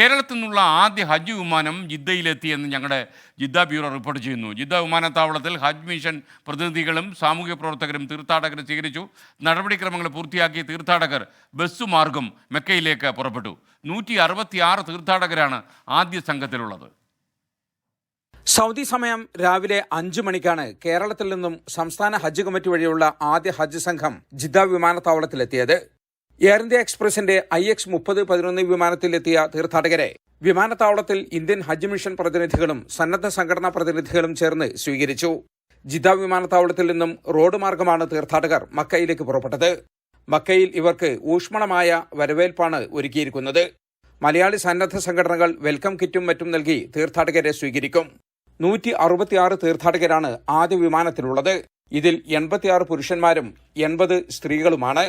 കേരളത്തിൽ നിന്നുള്ള ആദ്യ ഹജ്ജ് വിമാനം ജിദ്ദയിലെത്തിയെന്ന് ഞങ്ങളുടെ ജിദ്ദ ബ്യൂറോ റിപ്പോർട്ട് ചെയ്യുന്നു. ജിദ്ദ വിമാനത്താവളത്തിൽ ഹജ്ജ് മിഷൻ പ്രതിനിധികളും സാമൂഹ്യ പ്രവർത്തകരും തീർത്ഥാടകരും സ്വീകരിച്ചു. നടപടിക്രമങ്ങൾ പൂർത്തിയാക്കി തീർത്ഥാടകർ ബസ് മാർഗം മെക്കയിലേക്ക് പുറപ്പെട്ടു. നൂറ്റി അറുപത്തിയാറ് തീർത്ഥാടകരാണ് ആദ്യ സംഘത്തിലുള്ളത്. സൗദി സമയം രാവിലെ അഞ്ചു മണിക്കാണ് കേരളത്തിൽ നിന്നും സംസ്ഥാന ഹജ്ജ് കമ്മിറ്റി വഴിയുള്ള ആദ്യ ഹജ്ജ് സംഘം ജിദ്ദ വിമാനത്താവളത്തിലെത്തിയത്. എയർ ഇന്ത്യ എക്സ്പ്രസിന്റെ ഐ എക്സ് മുപ്പത് പതിനൊന്ന് വിമാനത്തിലെത്തിയ തീർത്ഥാടകരെ. വിമാനത്താവളത്തിൽ ഇന്ത്യൻ ഹജ്ജ് മിഷൻ പ്രതിനിധികളും സന്നദ്ധ സംഘടനാ പ്രതിനിധികളും ചേർന്ന് സ്വീകരിച്ചു. ജിദ്ദ വിമാനത്താവളത്തിൽ നിന്നും റോഡ് മാർഗമാണ് തീർത്ഥാടകർ മക്കയിലേക്ക് പുറപ്പെട്ടത്. മക്കയിൽ ഇവർക്ക് ഊഷ്മളമായ വരവേൽപ്പാണ് ഒരുക്കിയിരിക്കുന്നത്. മലയാളി സന്നദ്ധ സംഘടനകൾ വെൽക്കം കിറ്റും മറ്റും നൽകി തീർത്ഥാടകരെ സ്വീകരിക്കും. നൂറ്റി അറുപത്തിയാറ് തീർത്ഥാടകരാണ് ആദ്യ വിമാനത്തിലുള്ളത്. ഇതിൽ എൺപത്തിയാറ് പുരുഷന്മാരും എൺപത് സ്ത്രീകളുമാണ്.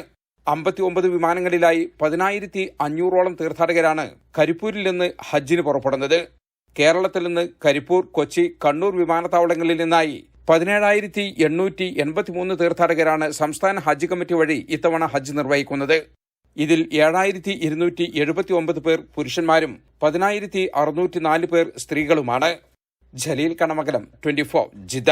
അമ്പത്തിയൊമ്പത് വിമാനങ്ങളിലായി പതിനായിരത്തി അഞ്ഞൂറോളം തീർത്ഥാടകരാണ് കരിപ്പൂരിൽ നിന്ന് ഹജ്ജിന് പുറപ്പെടുന്നത്. കേരളത്തിൽ നിന്ന് കരിപ്പൂർ കൊച്ചി കണ്ണൂർ വിമാനത്താവളങ്ങളിൽ നിന്നായി പതിനേഴായിരത്തി എണ്ണൂറ്റി എൺപത്തിമൂന്ന് തീർത്ഥാടകരാണ് സംസ്ഥാന ഹജ്ജ് കമ്മിറ്റി വഴി ഇത്തവണ ഹജ്ജ് നിർവഹിക്കുന്നത്. ഇതിൽ ഏഴായിരത്തി ഇരുന്നൂറ്റി എഴുപത്തി ഒമ്പത് പേർ പുരുഷന്മാരും പതിനായിരത്തി അറുന്നൂറ്റി നാല് പേർ സ്ത്രീകളുമാണ്. Jaleel Kanamakalam twenty four Jeddah